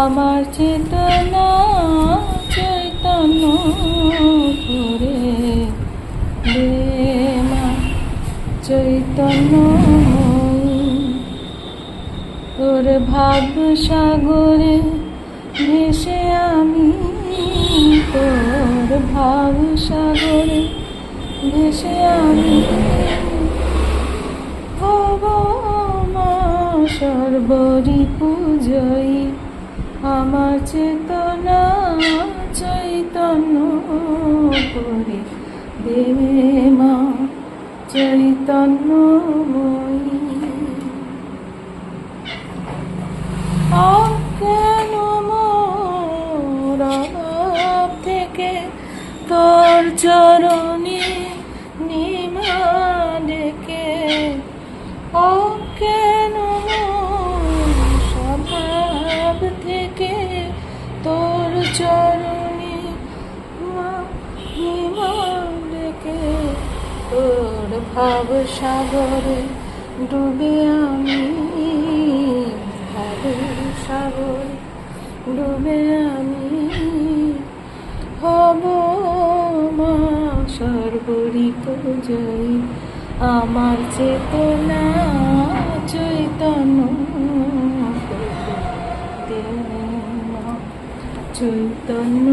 আমার চেতনা চৈতন্য করে মা চৈতন্য তোর ভাব সাগরে ভেসে আমি, তোর ভাব সাগরে ভেসে আমি। সর্বরি পুজয়ী আমার চেতনা চৈতন্য করে দেবে মা চৈতন্যময়ী অজ্ঞান মোর থেকে তোর চরণে চরণে ডেকে তোর ভাব সাগরে ডুবে আমি, ভাব সাগরে ডুবে আমি। হব মা সর্বরিত জয়ী, আমার চেতনা চৈতন্য। চৈতন্য